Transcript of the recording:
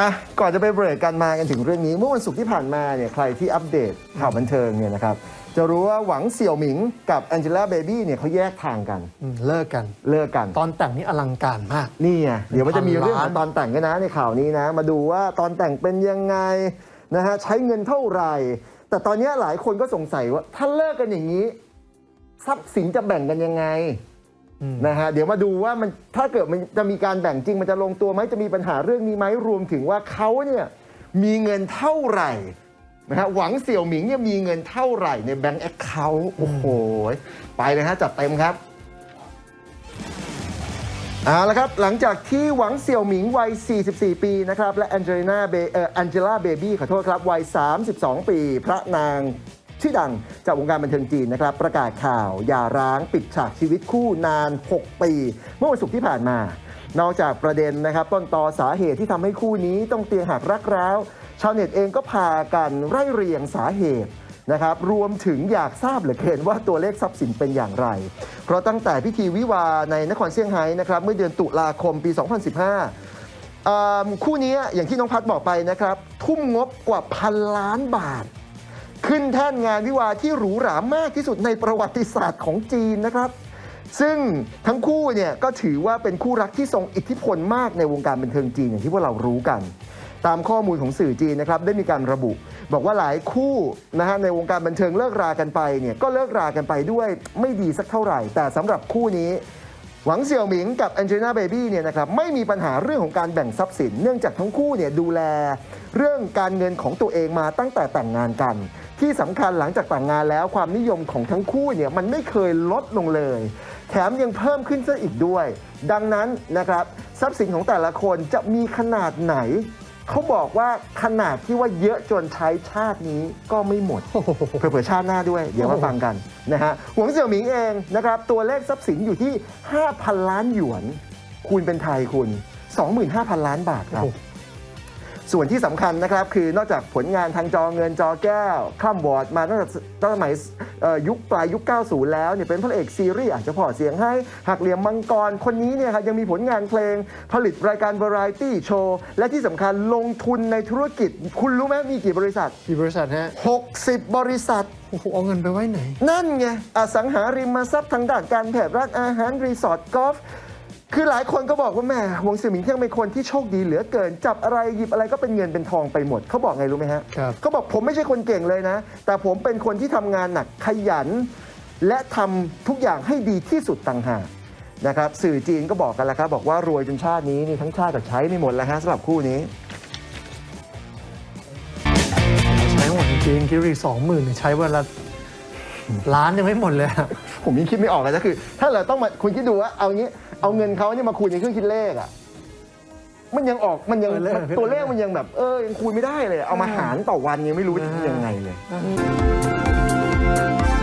อะก่อนจะไปเบรกกันมากันถึงเรื่องนี้ เมื่อวันศุกร์ที่ผ่านมาเนี่ยใครที่อัปเดตข่าวบันเทิงเนี่ยนะครับจะรู้ว่าหวังเสี่ยวหมิงกับแองเจล่าเบบี้เนี่ยเขาแยกทางกัน อืมเลิกกัน เลิกกัน ตอนแต่งนี่อลังการมาก นี่ไงเดี๋ยวมันจะมีพันเรื่องขล้าอนงตอนแต่งกันนะในข่าวนี้นะ มาดูว่าตอนแต่งเป็นยังไงนะฮะใช้เงินเท่าไหร่ แต่ตอนนี้หลายคนก็สงสัยว่าถ้าเลิกกันอย่างนี้ ทรัพย์สินจะแบ่งกันยังไงอืม นะฮะเดี๋ยวมาดูว่ามันถ้าเกิดมันจะมีการแบ่งจริงมันจะลงตัวไหมจะมีปัญหาเรื่องนี้ไหมรวมถึงว่าเขาเนี่ยมีเงินเท่าไหร่นะฮะหวังเสี่ยวหมิงเนี่ยมีเงินเท่าไหร่ในแบงก์แอคเคาท์โอ้โหไปเลยฮะจัดเต็มครับเอาละครับ หลังจากที่หวังเสี่ยวหมิงวัย 44 ปีนะครับ และแองเจลิน่าเบเอ่อแองเจล่าเบบี้ขอโทษครับ วัย 32 ปี พระนาง ชื่อดังจากวงการบันเทิงจีนนะครับ ประกาศข่าวหย่าร้างปิดฉากชีวิตคู่นาน 6 ปี เมื่อวันศุกร์ที่ผ่านมา นอกจากประเด็นนะครับต้นตอสาเหตุที่ทำให้คู่นี้ต้องเตียงหักรักร้าวชาวเน็ตเองก็พากันไร่เรียงสาเหตุนะครับรวมถึงอยากทราบเหลือเกินว่าตัวเลขทรัพย์สินเป็นอย่างไร เพราะตั้งแต่พิธีวิวาในนครเซี่ยงไฮ้นะครับเมื่อเดือนตุลาคมปี 2015 คู่นี้อย่างที่น้องพัดบอกไปนะครับ ทุ่มงบกว่าพันล้านบาท ขึ้นแท่นงานวิวาที่หรูหรามากที่สุดในประวัติศาสตร์ของจีนนะครับ ซึ่งทั้งคู่เนี่ยก็ถือว่าเป็นคู่รักที่ทรงอิทธิพลมากในวงการบันเทิงจีนอย่างที่พวกเรารู้กัน ตามข้อมูลของสื่อจีนนะครับได้มีการระบุ บอกว่าหลายคู่นะฮะในวงการบันเทิงเลิกรากันไปเนี่ยก็เลิกรากันไปด้วยไม่ดีสักเท่าไหร่ แต่สำหรับคู่นี้ หวังเสี่ยวหมิงกับแองเจลิน่าเบบี้เนี่ยนะครับไม่มีปัญหาเรื่องของการแบ่งทรัพย์สิน เนื่องจากทั้งคู่เนี่ยดูแลเรื่องการเงินของตัวเองมาตั้งแต่แต่งงานกัน ที่สำคัญหลังจากแต่งงานแล้วความนิยมของทั้งคู่เนี่ยมันไม่เคยลดลงเลย แถมยังเพิ่มขึ้นซะอีกด้วย ดังนั้นนะครับทรัพย์สินของแต่ละคนจะมีขนาดไหน เขาบอกว่าขนาดที่ว่าเยอะจนใช้ชาตินี้ก็ไม่หมดโอ้โหเผื่อๆชาติหน้าด้วย เดี๋ยวมาฟังกันนะฮะหวงเสี่ยวหมิงเองนะครับ ตัวเลขทรัพย์สินอยู่ที่ 5,000 ล้านหยวน คูณเป็นไทยคุณ 25,000 ล้านบาทครับโอ้โห ส่วนที่สำคัญนะครับคือนอกจากผลงานทางจอเงินจอแก้ว ข้ามวอร์ดมาตั้งแต่ตั้งแต่สมัยเอ่อยุคปลายยุค 90 แล้วเนี่ยเป็นพระเอกซีรีส์อาจจะพอเสียงให้หักเหลี่ยมมังกรคนนี้เนี่ยครับยังมีผลงานเพลงผลิตรายการวาไรตี้โชว์ และที่สำคัญลงทุนในธุรกิจ คุณรู้ไหมมีกี่บริษัทกี่บริษัทฮะ60 บริษัทโอ้โหเอาเงินไปไว้ไหน นั่นไงอสังหาริมทรัพย์ทางด้านการแพทย์ร้านอาหารรีสอร์ทกอล์ฟ คือหลายคนก็บอกว่าแหม่วงเสี่ยหมิงเที่ยงเป็นคนที่โชคดีเหลือเกิน จับอะไรหยิบอะไรก็เป็นเงินเป็นทองไปหมดเขาบอกไงรู้ไหมฮะครับ เขาบอกผมไม่ใช่คนเก่งเลยนะ แต่ผมเป็นคนที่ทำงานหนักขยัน และทำทุกอย่างให้ดีที่สุดต่างหากนะครับสื่อจีนก็บอกกันแล้วครับบอกว่ารวยจนชาตินี้นี่ทั้งชาติก็ใช้ไม่หมดแล้วฮะสำหรับคู่นี้ ใช้หมดจริงๆคิดรีสองหมื่นใช้วันละล้านยังไม่หมดเลยอะ ผมยังคิดไม่ออกเลยนะคือ ถ้าเราต้องมาคุณคิดดูว่าเอางี้เอาเงินเขาเนี่ยมาคูณในเครื่องคิดเลขอะมันยังออกมันยังเออเลขมันตัวเลขมันยังแบบ เออยังคูณไม่ได้เลย เอามาหารต่อวันยังไม่รู้จะยังไงเลยเออ